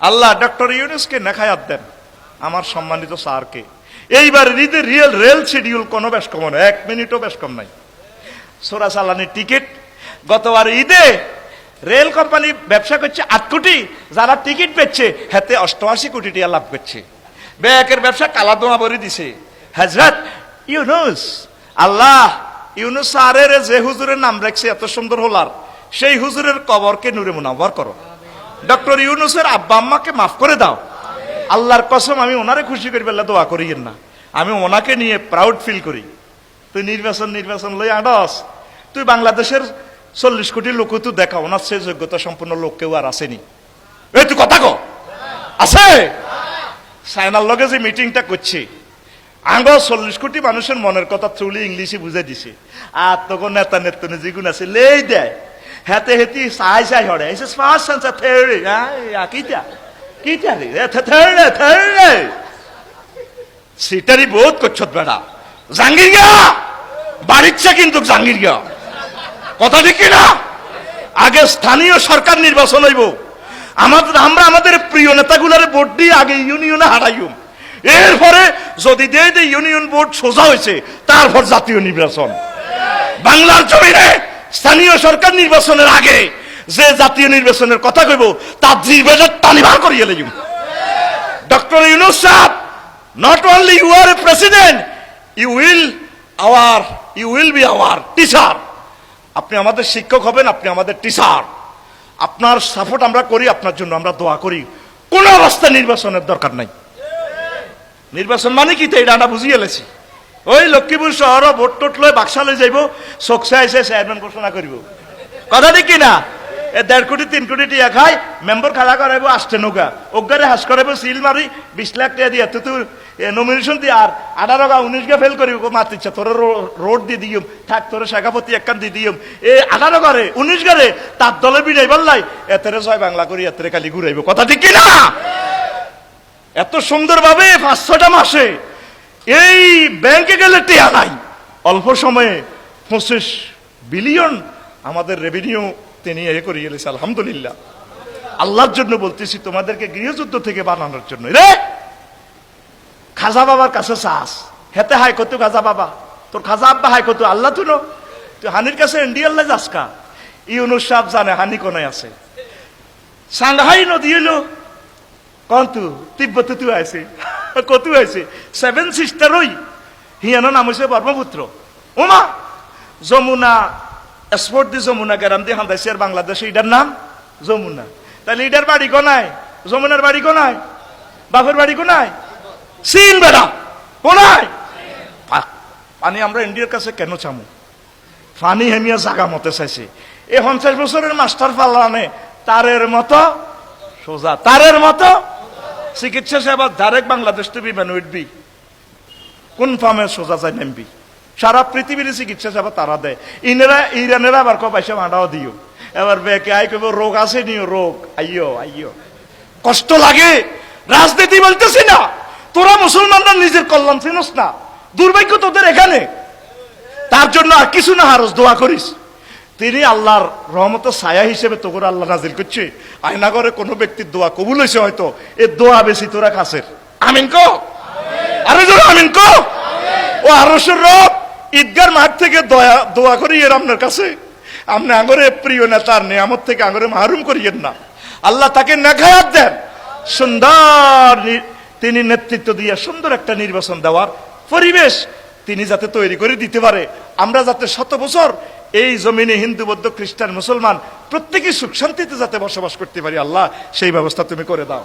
আল্লাহ doctor ইউনুসকে নেখায়াত দেন। আমার সম্মানিত স্যারকে। এইবার ঈদের রিয়েল রেল শিডিউল কোনো বেশ কম নয়, এক মিনিটও বেশ কম নাই সোরা চালানির টিকিট গতবার ঈদে রেল কোম্পানি ব্যবসা করছে আট কোটি, যারা টিকিট পেচ্ছে হাতে অষ্টআশি কোটি টাকা লাভ করছে। ব্যাকের ব্যবসা কালাদোমা ভরে দিছে। হাজরত ইউনুস, আল্লাহ, ইউনুস স্যারের যে হুজুরের নাম রাখছে, এত সুন্দর হলার, সেই হুজুরের কবরকে নূরে মুনাওয়ার করো। ডক্টর ইউনুসের আব্বা আম্মাকে মাফ করে দাও। আল্লাহর কসম, আমি ওনারে খুশি করি বেলা দোয়া করিয়েন না। আমি ওনাকে নিয়ে প্রাউড ফিল করি। তুই নির্বাচন নির্বাচন লই আডস তুই বাংলাদেশের চল্লিশ কোটি লোক তুই দেখা ওনার সে যোগ্যতা সম্পন্ন লোক কেউ আর আসেনি। এই, তুই কথা কো। আছে? সাইনার লগে যে মিটিংটা করছে, আঙ্গ চল্লিশ কোটি মানুষের মনের কথা থ্রুলি ইংলিশে বুঝে দিছে। আর তখন নেতা নেতনে যেগুন আছে, লেই দেয়। হেতে হেতি চাই চাই হরে এসে ফার্স্ট সেন্সার থেড়ে। কিটা কিটা রে? থেড়ে থেড়ে। বহুত করছত বেড়া। জাঙ্গির গা বাড়িচ্ছে কিন্তু জাঙ্গির গা কথা ঠিক না আগে স্থানীয় সরকার নির্বাচন হইব। আমাদের আমরা আমাদের প্রিয় নেতাগুলার ভোট দিয়ে আগে ইউনিয়নে হারাইম। এরপরে যদি যে ইউনিয়ন বোর্ড সোজা হয়েছে, তারপর জাতীয় নির্বাচন। বাংলার জমিনে স্থানীয় সরকার নির্বাচনের আগে যে জাতীয় নির্বাচনের কথা কইব, তার জিবেজার টানি বার করিয়ে লইম ডক্টর ইউনুস সাহেব, not only you are a president, you will our, you will be our teacher. আপনি আমাদের শিক্ষক হবেন, আপনি আমাদের টিচার আপনার সাপোর্ট আমরা করি, আপনার জন্য আমরা দোয়া করি। কোন অবস্থা নির্বাচনের দরকার নাই। নির্বাচন মানে কি? তো এটা আমরা বুঝিয়ে এলেছি ওই লক্ষ্মীপুর শহর ভোট টোট লয় বাক্সালে যাইব। চকসা এসে চেয়ারম্যান ঘোষণা করিব। কথা ঠিক কিনা? এ দেড় কোটি, তিন কোটি টিয়া খাই মেম্বার খাড়া করাইব আসতে নৌকা। অজ্ঞারে হাস করাইব সিল মারি, বিশ লাখ টাকা দিয়ে তুই তুই নমিনেশন দিয়ে আর আঠারো গা উনিশ গা ফেল করিব। মাতিচ্ছে তোর রোড দিয়ে দিম থাক তোর শাখাপতি একখান দিয়ে দিম এ আঠারো গারে উনিশ গারে তার দলে বিড়াই পারলাই এতেরে ছয় বাংলা করি এতেরে খালি ঘুরাইব। কথা ঠিক কিনা? এত সুন্দরভাবে পাঁচ ছটা মাসে এই ব্যাংকে গেলে টেয়া নাই। অল্প সময়ে পঁচিশ বিলিয়ন আমাদের রেভিনিউ তিনি এ করে গেলেছে, আলহামদুলিল্লাহ। আল্লাহর জন্য বলতেছি, তোমাদেরকে গৃহযুদ্ধ থেকে বানানোর জন্য। রে! খাজা বাবার কাছে চাস। হেতে হাই কত খাজা বাবা? তোর খাজা আব্বা হাই কত? আল্লাহ তুনো তুই হানির কাছে ইন্ডিয়াল্লা যাসকা ইউনুস সাহেব জানে, হানি কোনায় আছে। সাংহাই নদী হইল। কন্তু তিব্বত তু আছে কতু আছে সেভেন সিস্টার ওই। হিয়ানো নাম হয়েছে ব্রহ্মপুত্র। ওমা যমুনা এক্সপোর্ট দি যমুনা গ্রাম দিয়ে হান্দাইছে আর বাংলাদেশে, এটার নাম যমুনা। তাহলে এটার বাড়ি কোনায় যমুনার বাড়ি কোনায় বাপের বাড়ি কোনায় সিন বেড়া কোনায় পানি আমরা ইন্ডিয়ার কাছে কেন চামু? ফানি হেমিয়া জাগা মতে চাইছে। এই পঞ্চাশ বছরের মাস্টার পাল্লানে তারের মতো সোজা, তারের মতো চিকিৎসা সেবা ডাইরেক্ট বাংলাদেশ টু বিমান উঠবি কোন ফার্মে সোজা যায় নেমবি। সারা পৃথিবীর চিকিৎসা সেবা তারা দেয়। ইনেরা, ইরানেরা আবার কো পয়সা মাঁটাও দিও। এবার বেকে আই কইব, রোগ আছে নিও, রোগ। আইয়ো আইয়ো। কষ্ট লাগে। রাজনীতি বলতেছি না। তোরা মুসলমানরা নিজের কল্যাণ চিনস না। দুর্ভাগ্য তোদের এখানে। তার জন্য আর কিছু না, হারস, দোয়া করিস। তিনি আল্লাহর রহমত ছায়া হিসেবে তোর আল্লাহ নাজিল করছে। আয়নাগরে কোনো ব্যক্তির দোয়া কবুল হয়েছে হয়তো এ দোয়া বেশি তোরা কাছের। আমিন কো? আরে জোরে আমিন কো? ও আরসের রব ঈদগার মাঠ থেকে দয়া দোয়া করি এর আপনার কাছে। আপনি আঙরে প্রিয় নেতার নিয়ামত থেকে আঙরে মাহরুম করিয়েন না। আল্লাহ তাকে নেখায়াত দেন। সুন্দর তিনি নেতৃত্ব দিয়ে সুন্দর একটা নির্বাচন দেওয়ার পরিবেশ তিনি যাতে তৈরি করে দিতে পারে। আমরা যাতে শত বছর এই জমিনে হিন্দু, বৌদ্ধ, খ্রিস্টান, মুসলমান প্রত্যেকেই সুখ শান্তিতে যাতে বসবাস করতে পারি, আল্লাহ, সেই ব্যবস্থা তুমি করে দাও।